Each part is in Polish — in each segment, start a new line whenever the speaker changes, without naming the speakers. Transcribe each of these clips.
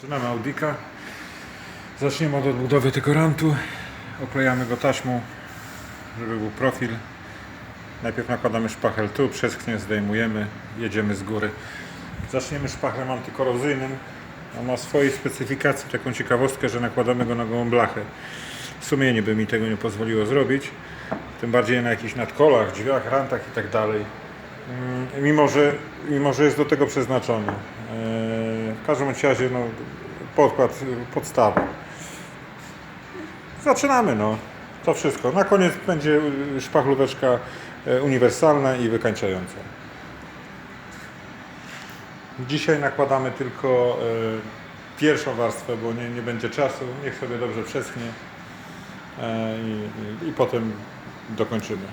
Zaczynamy Audika. Zaczniemy od odbudowy tego rantu. Oklejamy go taśmą, żeby był profil. Najpierw nakładamy szpachel tu, przesknie, zdejmujemy, jedziemy z góry. Zaczniemy szpachlem antykorozyjnym. On ma swojej specyfikacji taką ciekawostkę, że nakładamy go na gołą blachę. Sumienie by mi tego nie pozwoliło zrobić. Tym bardziej na jakichś nadkolach, drzwiach, rantach i tak dalej. Mm, Mimo że, mimo, że jest do tego przeznaczony. W każdym razie no, podkład, podstawa. Zaczynamy no. To wszystko. Na koniec będzie y, szpachlóweczka e, uniwersalna i wykańczająca. Dzisiaj nakładamy tylko pierwszą warstwę, bo nie, nie będzie czasu. Niech sobie dobrze przeschnie e, i potem dokończymy.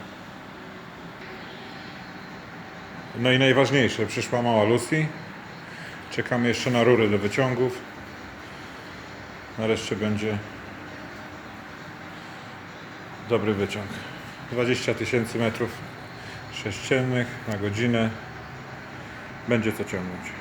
No i najważniejsze, przyszła mała Lucy. Czekamy jeszcze na rury do wyciągów. Nareszcie będzie dobry wyciąg. 20 tysięcy metrów sześciennych na godzinę. Będzie co ciągnąć.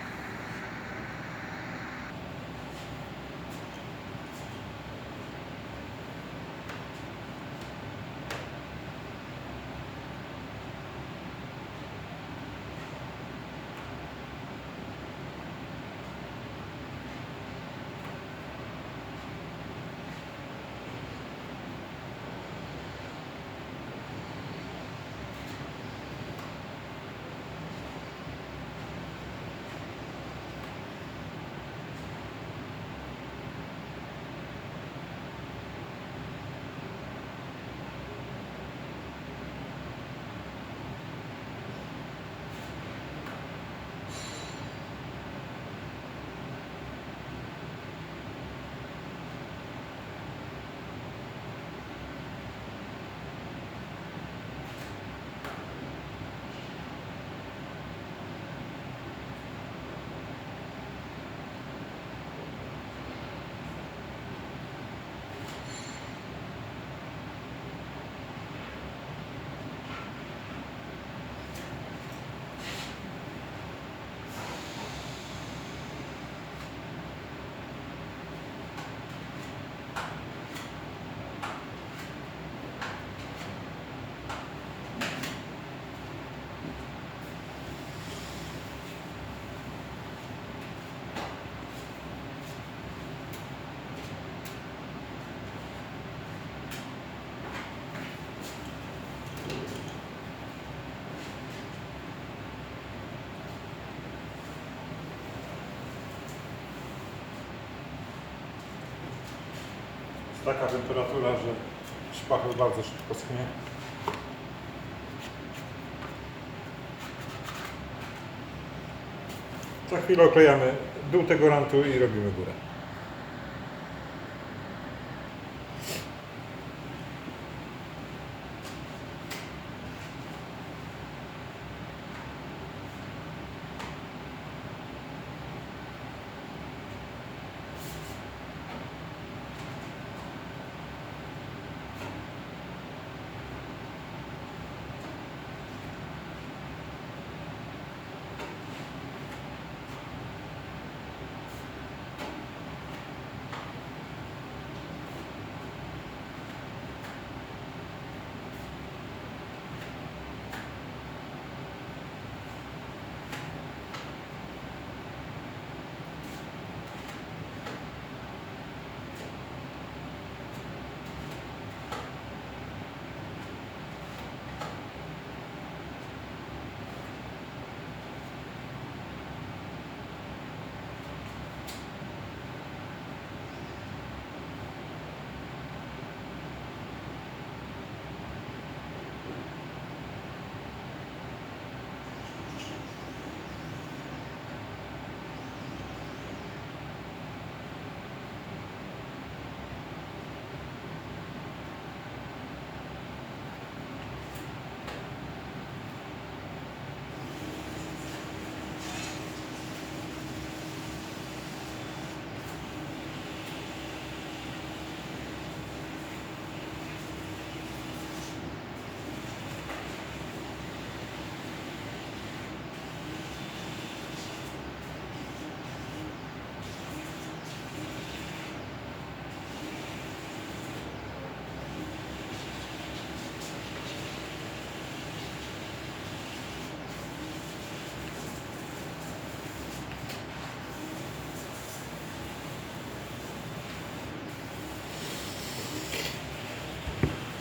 Taka temperatura, że szpachel bardzo szybko schnie. Za chwilę oklejamy dół tego rantu i robimy górę.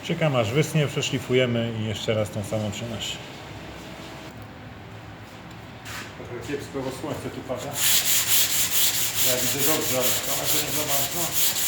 Czekam aż wysnie, przeszlifujemy i jeszcze raz tą samą czynność. Trochę kiepsko, bo słońce tu pada. Ja widzę dobrze, ale kamerze nie za bardzo.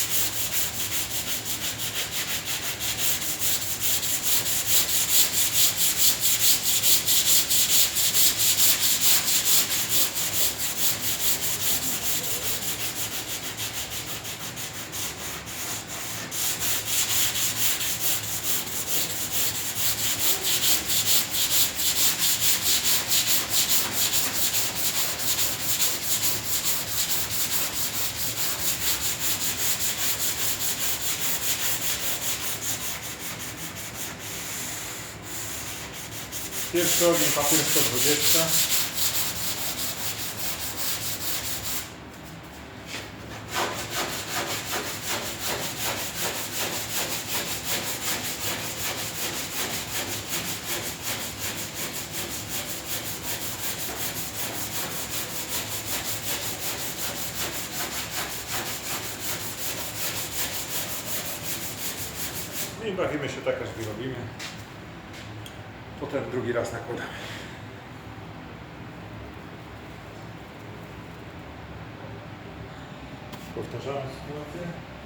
Pierwszy ogień papier 120. I bawimy się tak, aż wyrobimy. Potem drugi raz nakładamy. Powtarzamy sytuację.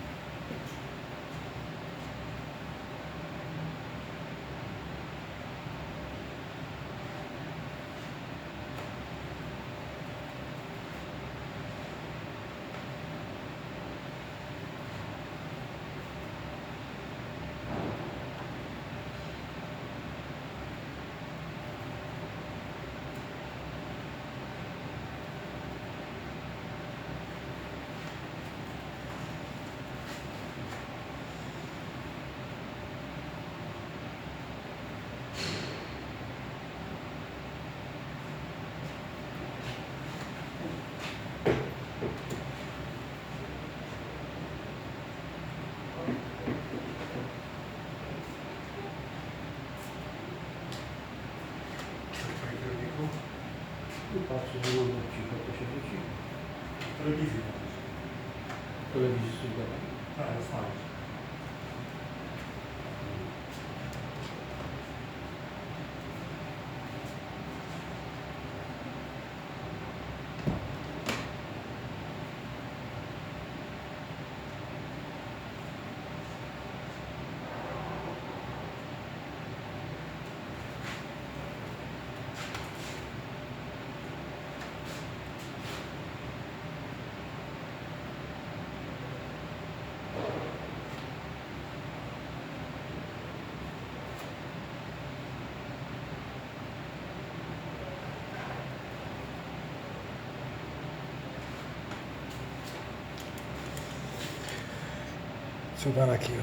Cuda na kiju.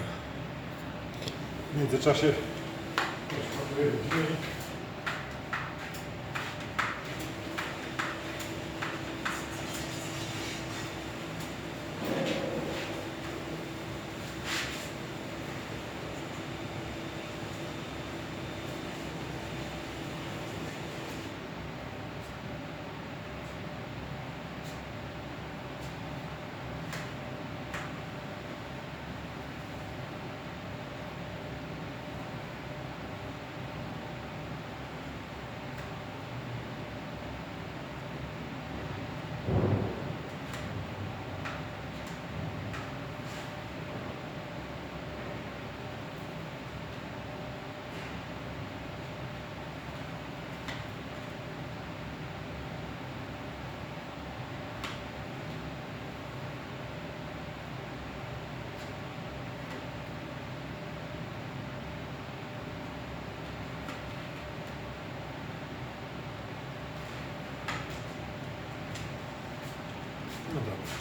W międzyczasie rozpakuję drzwi. No dobrze.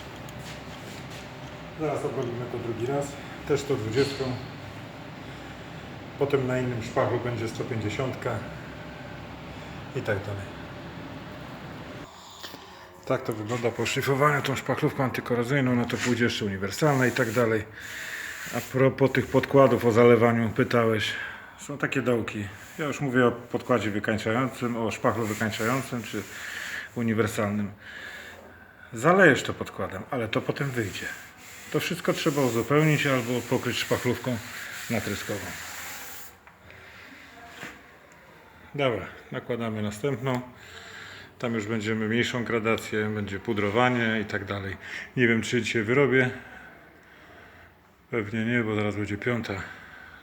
Zaraz obrobimy to drugi raz. Też 120. Potem na innym szpachu będzie 150 i tak dalej. Tak to wygląda po szlifowaniu tą szpachlówką antykorozyjną, no to pójdzie jeszcze uniwersalna i tak dalej. A propos tych podkładów o zalewaniu pytałeś. Są takie dołki. Ja już mówię o podkładzie wykańczającym, o szpachlu wykańczającym czy uniwersalnym. Zalejesz to podkładem, ale to potem wyjdzie. To wszystko trzeba uzupełnić albo pokryć szpachlówką natryskową. Dobra, nakładamy następną. Tam już będziemy mniejszą gradację, będzie pudrowanie i tak dalej. Nie wiem, czy dzisiaj wyrobię. Pewnie nie, bo zaraz będzie piąta.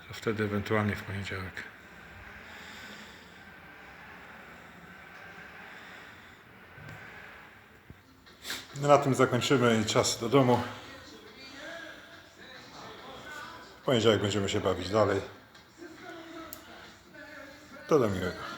To wtedy ewentualnie w poniedziałek. No na tym zakończymy i czas do domu. Poniedziałek będziemy się bawić dalej. To do miłego.